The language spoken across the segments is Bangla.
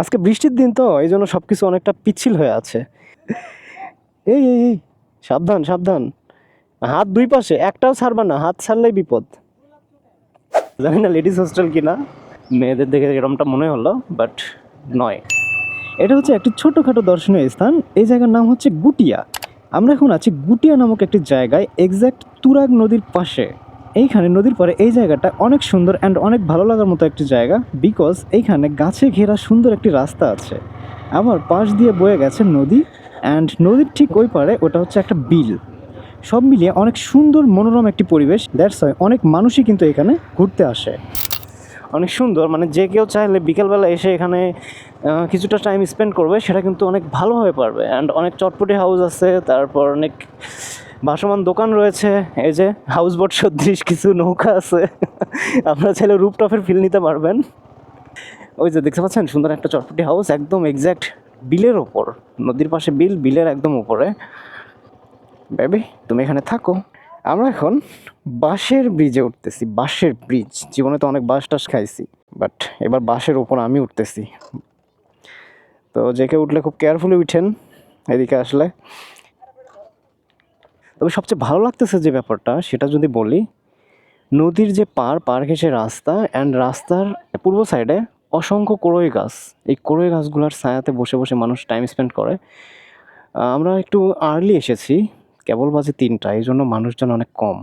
আজকে বৃষ্টির দিন তো, এই জন্য সব কিছু অনেকটা পিচ্ছিল হয়ে আছে। এই এই এই, সাবধান সাবধান। হাত দুই পাশে, একটাও ছাড়বা না, হাত ছাড়লেই বিপদ। জানি না লেডিস হোস্টেল কিনা, মেয়েদের দেখে এরকমটা মনে হলো বাট নয়। এটা হচ্ছে একটি ছোটোখাটো দর্শনীয় স্থান, এই জায়গার নাম হচ্ছে গুটিয়া। আমরা এখন আছি গুটিয়া নামক একটি জায়গায় এক্স্যাক্ট তুরাগ নদীর পাশে। এইখানে নদীর পরে এই জায়গাটা অনেক সুন্দর অ্যান্ড অনেক ভালো লাগার মতো একটি জায়গা বিকজ এইখানে গাছে ঘেরা সুন্দর একটি রাস্তা আছে। আবার পাশ দিয়ে বয়ে গেছে নদী অ্যান্ড নদীর ঠিক ওই পারে ওটা হচ্ছে একটা বিল। সব মিলিয়ে অনেক সুন্দর মনোরম একটি পরিবেশ দ্যাটস হয় অনেক মানুষই কিন্তু এখানে ঘুরতে আসে। অনেক সুন্দর। মানে যে কেউ চাইলে বিকেলবেলা এসে এখানে কিছুটা টাইম স্পেন্ড করবে, সেটা কিন্তু অনেক ভালোভাবে পারবে। অ্যান্ড অনেক চটপটি হাউস আছে, তারপর অনেক ভাসমান দোকান রয়েছে। এই যে হাউস বোট সদৃশ কিছু নৌকা আছে। আপনারা চাইলে রুপটপের ফিল নিতে পারবেন। ওই যে দেখতে পাচ্ছেন, সুন্দর একটা চটপটি হাউস একদম এক্স্যাক্ট বিলের ওপর। নদীর পাশে বিল, বিলের একদম উপরে। বেবি তুমি এখানে থাকো। আমরা এখন বাঁশের ব্রিজে উঠতেছি, বাঁশের ব্রিজ জীবনে তো অনেক বাঁশ টাস খাইছি বাট এবার বাঁশের ওপর আমি উঠতেছি। তো যে কেউ উঠলে খুব কেয়ারফুলি উঠেন, এদিকে আসলে। তবে সবচেয়ে ভালো লাগতেছে যে ব্যাপারটা, সেটা যদি বলি, নদীর যে পার পার ঘেসে রাস্তা অ্যান্ড রাস্তার পূর্ব সাইডে অসংখ্য কোরই গাছ। এই কোরই গাছগুলোর ছায়াতে বসে বসে মানুষ টাইম স্পেন্ড করে। আমরা একটু আর্লি এসেছি কেবল বাজে তিনটা এই জন্য মানুষজন অনেক কম।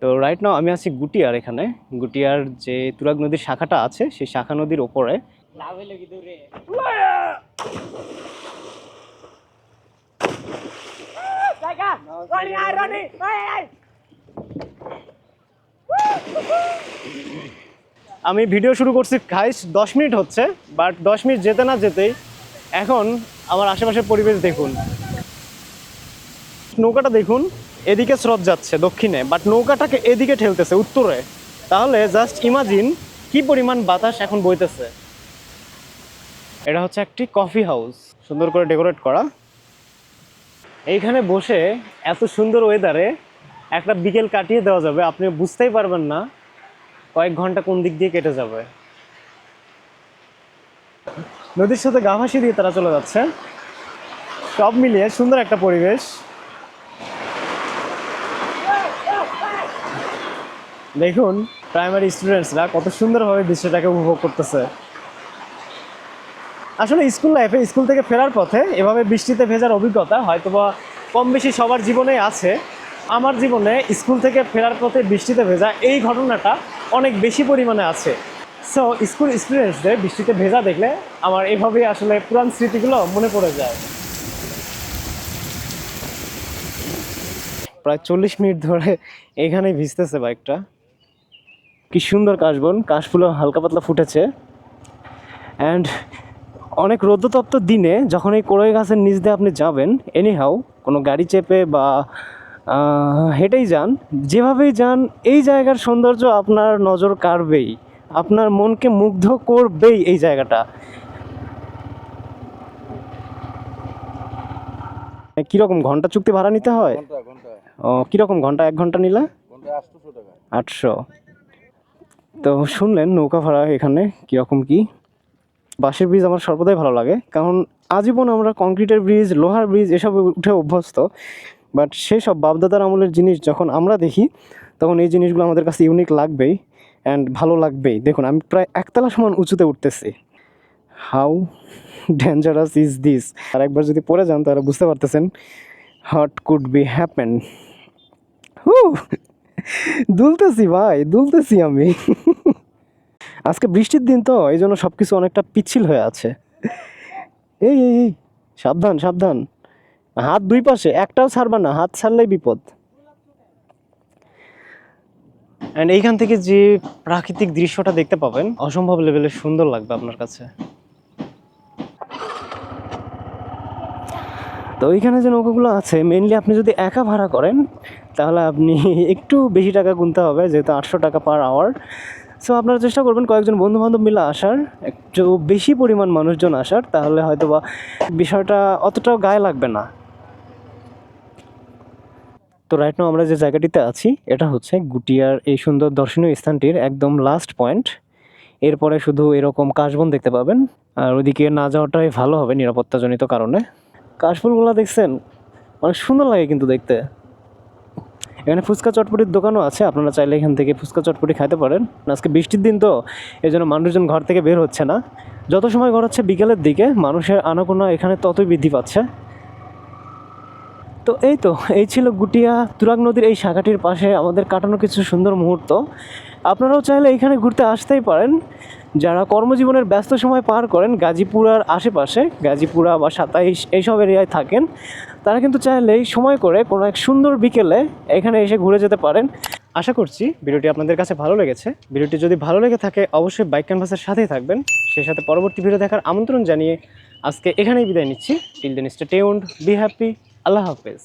তো রাইট নাও আমি আছি গুটিয়ার এখানে। গুটিয়ার যে তুরাগ নদীর শাখাটা আছে, সেই শাখা নদীর ওপরে। আমি ভিডিও শুরু করছি খাইস দশ মিনিট হচ্ছে বাট দশ মিনিট যেতে না যেতেই এখন আমার আশেপাশের পরিবেশ দেখুন। নৌকাটা দেখুন, এদিকে স্রোত যাচ্ছে দক্ষিণে বাট নৌকাটাকে এদিকে ঠেলতেছে, উত্তরে। তাহলে জাস্ট ইমাজিন কি পরিমাণ বাতাস এখন বইতেছে। এটা হচ্ছে একটি কফি হাউস সুন্দর করে ডেকোরেট করা। এইখানে বসে এত সুন্দর ওয়েদারে একটা বিকেল কাটিয়ে দেওয়া যাবে, আপনি বুঝতেই পারবেন না কয়েক ঘণ্টা কোন দিক দিয়ে কেটে যাবে। নদীর সাথে গা ভাসি দিয়ে তারা চলে যাচ্ছে। সব মিলিয়ে সুন্দর একটা পরিবেশ। দেখুন প্রাইমারি স্টুডেন্টসরা কত সুন্দরভাবে দৃশ্যটাকে উপভোগ করতেছে। আসলে স্কুল লাইফে স্কুল থেকে ফেরার পথে এভাবে বৃষ্টিতে ভেজার অভিজ্ঞতা হয়তোবা কম বেশি সবার জীবনেই আছে। আমার জীবনে স্কুল থেকে ফেরার পথে বৃষ্টিতে ভেজা এই ঘটনাটা অনেক বেশি পরিমাণে আছে। সো স্কুল স্টুডেন্টসদের বৃষ্টিতে ভেজা দেখলে আমার এভাবেই আসলে পুরান স্মৃতিগুলো মনে পড়ে যায়। প্রায় চল্লিশ মিনিট ধরে এখানেই ভিজতেছে বাইকটা কি সুন্দর কাশবন। কাশফুলও হালকা পাতলা ফুটেছে। অ্যান্ড অনেক রৌদ্রতপ্ত দিনে যখন এই কোড়ই গাছের নিচ দিয়ে আপনি যাবেন এনি হাউ কোনো গাড়ি চেপে বা হেঁটেই যান যেভাবেই যান এই জায়গার সৌন্দর্য আপনার নজর কাড়বেই। আপনার মনকে মুগ্ধ করবেই এই জায়গাটা। কীরকম ঘণ্টা চুক্তি ভাড়া নিতে হয়? ও কীরকম ঘণ্টা? এক ঘণ্টা নিলে? আটশো। তো শুনলেন নৌকা ভাড়া এখানে কীরকম কি? বাঁশের ব্রিজ আমার সর্বদাই ভালো লাগে, কারণ আজীবন আমরা কংক্রিটের ব্রিজ লোহার ব্রিজ এসব উঠে অভ্যস্ত। বাট সেসব বাপদাদার আমলের জিনিস যখন আমরা দেখি, তখন এই জিনিসগুলো আমাদের কাছে ইউনিক লাগবেই অ্যান্ড ভালো লাগবেই। দেখুন, আমি প্রায় একতলা সমান উঁচুতে উঠতেছি। হাউ ডেঞ্জারাস ইজ দিস আর একবার যদি পড়ে যান তাহলে বুঝতে পারতেছেন হট কুড বি হ্যাপেন হু দুলতেছি ভাই, দুলতেছি আমি। আজকে বৃষ্টির দিন তো, এই জন্য সব কিছু অনেকটা পিচ্ছিল হয়ে আছে। এই এই এই, সাবধান সাবধান। হাত দুই পাশে, একটাও ছাড়বা না, হাত ছাড়লেই বিপদ। অ্যান্ড এইখান থেকে যে প্রাকৃতিক দৃশ্যটা দেখতে পাবেন, অসম্ভব লেভেলে সুন্দর লাগবে আপনার কাছে। তো ওইখানে যে নৌকাগুলো আছে মেনলি আপনি যদি একা ভাড়া করেন, তাহলে আপনি একটু বেশি টাকা গুনতে হবে, যেহেতু আটশো টাকা পার আওয়ার সো আপনারা চেষ্টা করবেন কয়েকজন বন্ধু বান্ধব মিলে আসার, একটু বেশি পরিমাণ মানুষজন আসার, তাহলে হয়তো বা বিষয়টা অতটাও গায়ে লাগবে না। তো রাইট নাও আমরা যে জায়গাটিতে আছি, এটা হচ্ছে গুটিয়ার এই সুন্দর দর্শনীয় স্থানটির একদম লাস্ট পয়েন্ট এরপরে শুধু এরকম কাশবন দেখতে পাবেন, আর ওদিকে না যাওয়াটাই ভালো হবে নিরাপত্তাজনিত কারণে। কাশফুলগুলো দেখছেন? অনেক সুন্দর লাগে কিন্তু দেখতে। এখানে ফুচকা চটপটির দোকানও আছে, আপনারা চাইলে এখান থেকে ফুচকা চটপটি খাইতে পারেন। আজকে বৃষ্টির দিন তো এই জন্য মানুষজন ঘর থেকে বের হচ্ছে না। যত সময় হচ্ছে বিকেলের দিকে, মানুষের আনাগোনা এখানে ততই বৃদ্ধি পাচ্ছে। তো এই তো, এই ছিল গুটিয়া তুরাগ নদীর এই শাখাটির পাশে আমাদের কাটানো কিছু সুন্দর মুহূর্ত। আপনারাও চাইলে এখানে ঘুরতে আসতেই পারেন। যারা কর্মজীবনের ব্যস্ত সময় পার করেন, গাজীপুরার আশেপাশে, গাজীপুরা বা সাতাইশ এইসব এরিয়ায় থাকেন, তারা কিন্তু চাইলেই সময় করে কোনো এক সুন্দর বিকেলে এখানে এসে ঘুরে যেতে পারেন। আশা করছি ভিডিওটি আপনাদের কাছে ভালো লেগেছে। ভিডিওটি যদি ভালো লেগে থাকে, অবশ্যই বাইক ক্যানভাসের সাথেই থাকবেন। সেই সাথে পরবর্তী ভিডিও দেখার আমন্ত্রণ জানিয়ে আজকে এখানেই বিদায় নিচ্ছি। Till then stay tuned be happy আল্লাহ হাফেজ।